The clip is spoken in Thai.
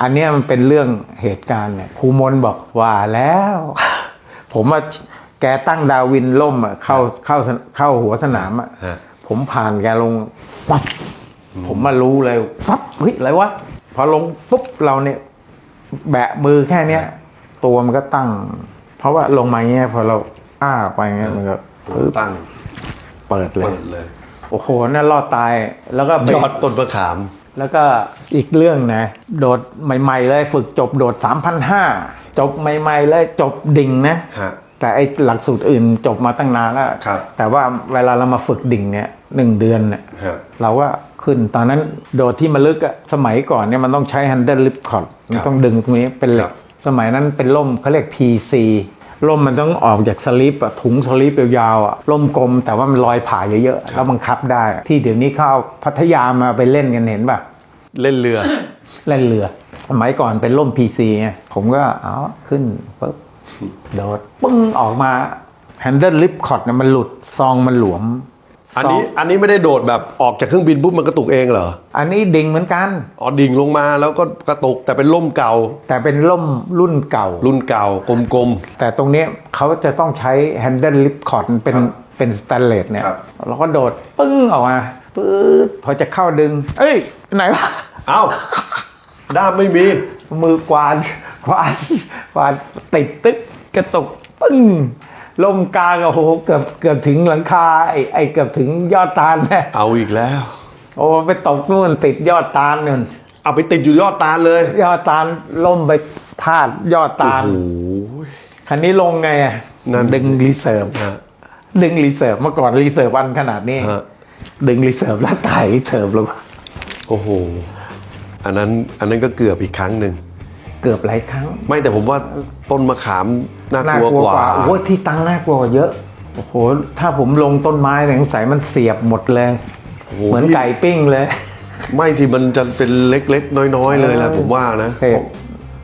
อันเนี้ยมันเป็นเรื่องเหตุการณ์เนี่ยครูมนบอกว่าแล้ว ผมว่าแกตั้งดาวินล่มอะเข้าเข้าเข้าหัวสนามอะฮะผมผ่านแกลงปั๊บผมมารู้เลยปั๊บเฮ้ยอะไรวะพอลงปุ๊บเราเนี่ย แบะมือแค่เนี้ยตัวมันก็ตั้ง เพราะว่าลงมาเงี้ยพอเราอ้าไปเงี้ยมันก็ปึ๊บตั้งเปิดเลยเปิดเลย โอ้โหนั่นรอดตายแล้วก็ไปยอดต้นมะขาม แล้วก็อีกเรื่องนะ โดดใหม่ ๆ เลยฝึกจบโดด 3,500 จบใหม่ ๆ เลยจบดิ่งนะ ฮะ แต่ไอหลักสูตรอื่นจบมาตั้งนานแล้ว ครับ แต่ว่าเวลาเรามาฝึกดิ่งเนี่ยหนึ่งเดือนเนี่ย ฮะ เราก็ขึ้นตอนนั้นโดดที่มาลึกอะสมัยก่อนเนี่ยมันต้องใช้ handle lip cord มันต้องดึงตรงนี้เป็นเหล็ครัก บ สมัยนั้นเป็นล่มเขาเรียก PC ล่มมันต้องออกจากสลิปอะถุงสลิปยาวๆอะล่มกลมแต่ว่ามันลอยผ่าเยอะๆแล้วบังคับได้อะที่เดี๋ยวนี้เขาเอาพัทยามาไปเล่นกันเห็นป่ะเล่นเรือ เล่นเรือสมัยก่อนเป็นล่ม PC ไงผมก็เอาขึ้นปุ๊บโดดปึ้งออกมา handle lip cord เนี่ยมันหลุดซองมันหลวม อันนี้ซงอันนี้ไม่ได้โดดแบบออกจากเครื่องบินปุ๊บมันกระตุกเองเหรอ อันนี้ดิ่งเหมือนกัน อ๋อดิ่งลงมาแล้วก็กระตุกแต่เป็นล่มเก่า แต่เป็นล่มรุ่นเก่า รุ่นเก่ากลมแต่ตรงเนี้ยเขาจะต้องใช้ handle lip cord เป็นครับเป็นสแตนเลสเนี่ยครับเราก็โดดปึ้งออกมาปื๊ดพอจะเข้าดึง เอ้ย ไหนวะๆเอ้าด้ามไม่มี มือกวาดกวาดกวาดติดตึ๊กกระตุกปึ้ง ลมกลางโอ้โหเกือบเกือบถึงหลังคาไอ้ไอ้เกือบถึงยอดตาลแน่เอาอีกแล้ว โอ้ไปตกนู่นติดยอดตาลนู่นเอาไปติดอยู่ยอดตาลเลย ยอดตาลล่มไปพาดยอดตาลโอ้โห คันนี้ลงไงอะนั่น ดึงรีเซิร์ฟฮะดึงรีเซิร์ฟเมื่อก่อนรีเซิร์ฟอันขนาดนี้ ฮะดึงรีเซิร์ฟแล้วถ่ายรีเซิร์ฟลงโอ้โห อันนั้นอันนั้นก็เกือบอีกครั้งหนึ่ง เกือบหลายครั้งไม่แต่ผมว่าต้นมะขามน่ากน่าลัวกลัวกกว่าว่าโอ้ยที่ตังน่ากลัวกว่าเยอะโอ้โหถ้าผมลงต้นไม้เนี่ยสงสัยมันเสียบหมดเลยโอ้โหเหมือนไก่ปิ้งเลย ไม่ที่มันจะเป็นเล็กๆ น้อยๆเลยแหละผมว่านะเศษ